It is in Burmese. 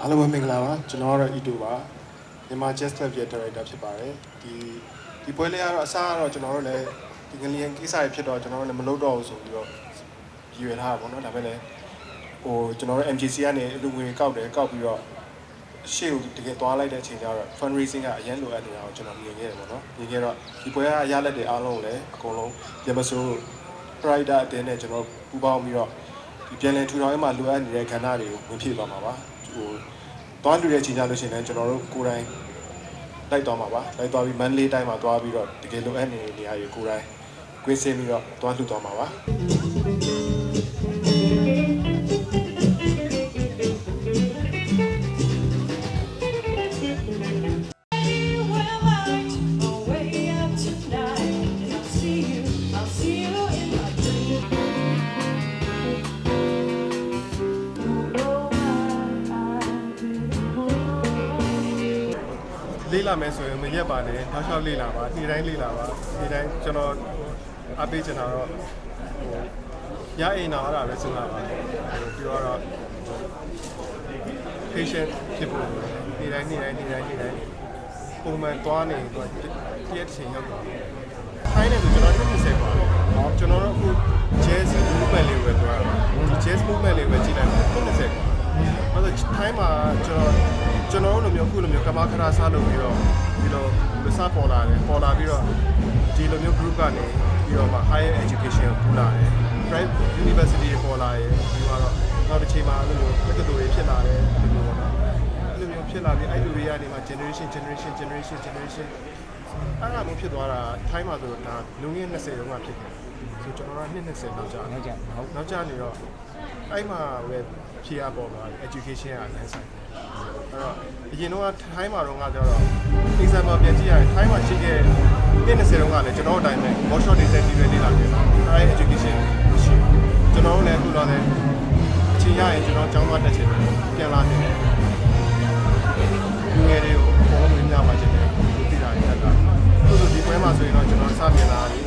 အားလုံးပဲမင်္ဂလာပါကျွန်တော်ကတော့ Ito ပါမြန်မာ Jazz Club ရဲ့ Director ဖြစ်ပါတယ်ဒီဒီပွဲလေးကတော့အစားကတော့ကျွန်တော်တို့လည်းဒီငလျင်ကိစ္စတွေဖြစ်တော့ကျွန်တော်တို့လည်းမလုပ်တော့ဘူးဆိုပြီးတော့ရည်ရွယ်ထားတာပေါ့နော်ဒါပေမဲ့လည်းဟိုကျွန်တော်တို့ MGC ကနေအလူငွေကောက်တယ်ကောက်ပြီးတော့ရှေ့ကိုတကယ်သွားလိုက်တဲ့အချိန်ကျတော့ fundraising ကအရင်လိုအပ်နေတာကိုကျွန်တော်မြင်ခဲ့တယ်ပေါ့နော်မြင်ခဲ့တော့ဒီပွဲကရလက်တွေအားလုံးကိုလည်းအကုန်လုံးရမစိုး Pride အတင်းနဲ့ကျွန်တော်ပူးပေါင်းပြီးတော့ဒီပြန်လည်ထူထောင်ရေးမှာလိုအပ်နေတဲ့ခန္ဓာတွေကိုဝင်ဖြည့်သွားမှာပါ ဟိုသွားလူတဲ့ချိန်ကြလို့ရှိရင်လည်းကျွန်တော်တို့ကိုယ်တိုင်လိုက်သွားမှာပါလိုက်သွားပြီးမန္တလေးတိုင်းမှာသွားပြီးတော့တကယ်လိုအပ်နေတဲ့နေရာတွေကိုယ်တိုင်ကွင်းစင်းပြီးတော့သွားလှူသွားမှာပါ လေးလာမယ်ဆိုရင်မရက်ပါနဲ့နောက်လျှောက်လေးလာပါနေ့တိုင်းလေးလာပါနေ့တိုင်းကျွန်တော်အပေးချင်တာတော့ဟိုရအိမ်တော်အဲ့ဒါပဲစဉ်းစားပါဟိုပြောတော့ patient ဖြစ်ဖို့နေ့တိုင်းနေ့တိုင်းနေ့တိုင်းနေ့တိုင်းပုံမှန်သွားနေတော့တရက်တစ်ချိန်ရောက်တော့ထိုင်းနေဆိုကျွန်တော်တစ်20ပါဟောကျွန်တော်တို့အခု jazz movement လေးပဲပြောတာဒီ jazz movement လေးပဲကြည့်လိုက်ပါ20ပါအဲ့တော့ထိုင်းမှာကျွန်တော် ကျွန်တော်တို့လိုမျိုးအခုလိုမျိုးကမ္ဘာခရာစားလုပ်ပြီးတော့ဒီလိုလစပေါ်လာတယ်ပေါ်လာပြီးတော့ဒီလိုမျိုး group ကနေပြီးတော့မှ higher education ကိုပူလာတယ် private university တွေပေါ်လာတယ်ဒီမှာတော့နောက်တစ်ချိန်မှာအဲ့လိုမျိုးတက္ကသိုလ်တွေဖြစ်လာတယ်အဲ့လိုမျိုးပေါ့နော်အဲ့လိုမျိုးဖြစ်လာပြီးအဲ့လူတွေကနေမှ generation generation generation generation အဲ့ဒါမျိုးဖြစ်သွားတာထိုင်းမှာဆိုတော့ဒါလူငယ်20ရောကဖြစ်တယ်ဆိုကျွန်တော်ကနှစ်20လောက်ကြာနောက်ကြဟုတ်နောက်ကြာနေတော့အဲ့မှာပဲဖြေရပေါ်သွားတယ် education ကလမ်းဆိုင် အဲ့တော့အရင်တော့ထိုင်းမှာတော့ငါကြတော့ example ပြန်ကြည့်ရရင်ထိုင်းမှာရှိခဲ့တဲ့20တုန်းကလည်းကျွန်တော်အတိုင်းပဲ workshop တွေတက်ပြီးလေ့လာခဲ့တာထိုင်း education ရှိကျွန်တော်တို့လည်းအခုတော့လည်းအချိန်ရရင်ကျွန်တော်ကျောင်းသွားတက်ချင်တယ်ပြန်လာနေတယ်လူငယ်တွေကိုဘောလုံးများပါချင်တယ်သိတာရတာဆိုတော့ဒီပွဲမှာဆိုရင်တော့ကျွန်တော်စပြင်လာတယ်